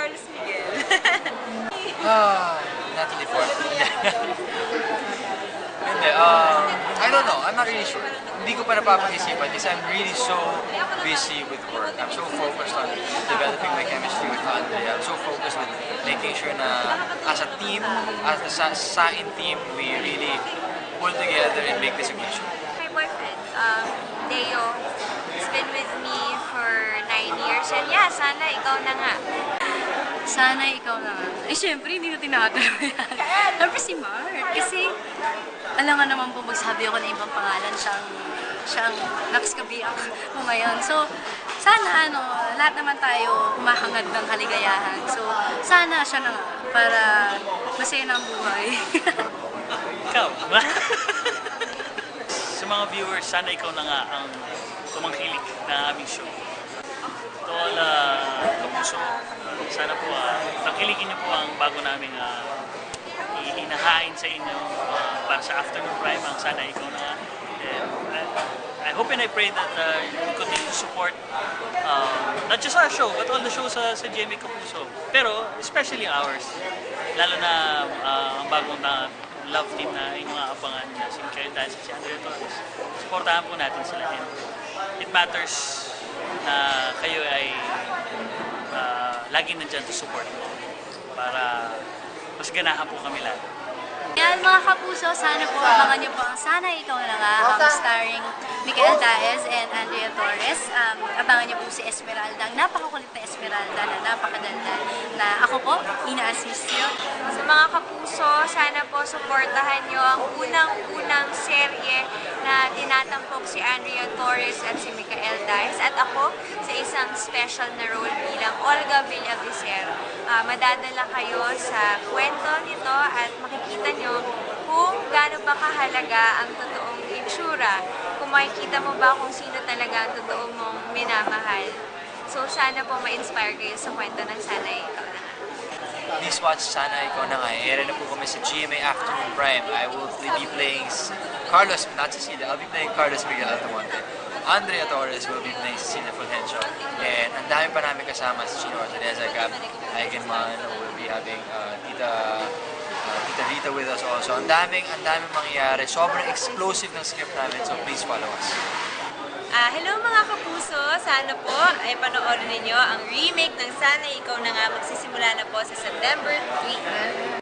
Carlos Miguel. Ah, Natalie Portman. Hindi, um, I don't know. I'm not really sure. Hindi ko pa napapag-isipan kasi I'm really so busy with work. I'm so focused on developing my chemistry with Andrea. I'm so focused with making sure na as a team, as the Sa- Sain team, we really pull together and make this a good show. And yeah, sana ikaw na nga. Sana ikaw na nga. Eh, syempre, hindi ko tinatuloy yan. Siyempre si Mark. Kasi, alam nga naman po, magsabi ako ng ibang pangalan siyang, siyang nakaskabiak mo ngayon. So, sana ano, lahat naman tayo humahangad ng kaligayahan. So, sana siya na nga, para masaya na ang buhay. Ikaw. Sa mga viewers, sana ikaw na nga ang tumangkilik na aming show. To all uh, kapuso, sana po uh, tangkilikin niyo po ang bago naming uh, ihinahain sa inyo uh, para sa afternoon prime ang sana ikaw na. And I, I hope and I pray that uh, you will continue to support uh, not just our show, but all the shows sa, sa GMA Kapuso. Pero especially ours. Lalo na uh, ang bagong na love team na inyong aabangan na si Michael Dance at si Andrea Torres. Supportahan po natin sila. And it matters na kayo ay uh, laging nandyan to support para mas ganahan po kami lahat. Yan mga kapuso, sana po abangan niyo po ang Sana Ikaw Na Nga, um, starring Miguel Daez and Andrea Torres. Um, abangan niyo po si Esmeralda, ang napakakulit na Esmeralda na napakadaldal na ako po, Ina Asisio. Sa mga kapuso, sana po suportahan nyo ang unang-unang serye na tinatampok si Andrea Torres at si Micael Diaz at ako sa isang special na role bilang Olga Villavicer. Ah, madadala kayo sa kwento nito at makikita nyo kung gaano ba kahalaga ang totoong itsura. Kung makikita mo ba kung sino talaga ang totoo mong minamahal. So sana po ma-inspire kayo sa kwento ng Sana. Please watch Sana Ikaw Na Nga. Ere na po kami sa GMA Afternoon Prime. I will be playing Carlos, not Cecilia. I'll be playing Carlos Miguel Altamonte. Andrea Torres will be playing Cecilia Fulgencio. And ang dami pa namin kasama si Chino Teresa Gab, Eigenman. We'll be having uh, Tita uh, Tita Rita with us also. Ang daming, ang daming mangyayari. Sobrang explosive ng script namin. So please follow us. Ah, hello mga kapuso! Sana po ay panoorin ninyo ang remake ng Sana Ikaw na nga magsisimula na po sa September 3.